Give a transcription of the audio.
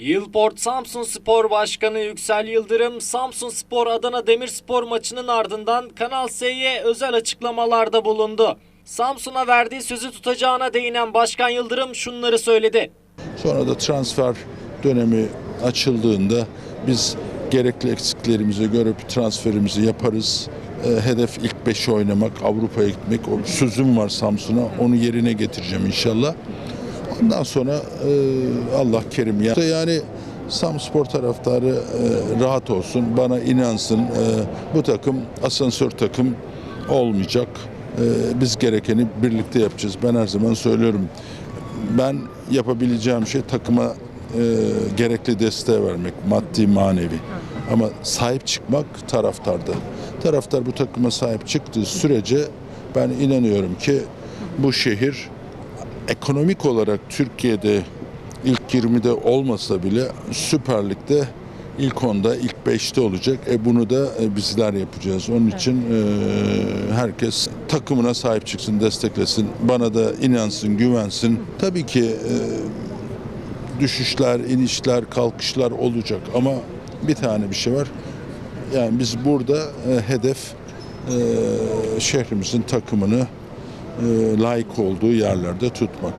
Yılport Samsun Spor Başkanı Yüksel Yıldırım, Samsun Spor Adana Demirspor maçının ardından Kanal S'ye özel açıklamalarda bulundu. Samsun'a verdiği sözü tutacağına değinen Başkan Yıldırım şunları söyledi. Sonra da transfer dönemi açıldığında biz gerekli eksiklerimizi görüp transferimizi yaparız. E, hedef ilk beşi oynamak, Avrupa'ya gitmek. O sözüm var Samsun'a. Onu yerine getireceğim inşallah. Ondan sonra e, Allah kerim ya. Yani Samspor taraftarı e, rahat olsun, bana inansın. E, bu takım asansör takım olmayacak. E, biz gerekeni birlikte yapacağız. Ben her zaman söylüyorum. Ben yapabileceğim şey takıma e, gerekli desteği vermek, maddi manevi. Ama sahip çıkmak taraftarda. Taraftar bu takıma sahip çıktığı sürece ben inanıyorum ki bu şehir ekonomik olarak Türkiye'de ilk 20'de olmasa bile Süper Lig'de ilk 10'da, ilk 5'te olacak. E bunu da e, bizler yapacağız. Onun için e, herkes takımına sahip çıksın, desteklesin. Bana da inansın, güvensin. Tabii ki e, düşüşler, inişler, kalkışlar olacak ama bir tane bir şey var. Yani biz burada e, hedef e, şehrimizin takımını e, layık olduğu yerlerde tutmak.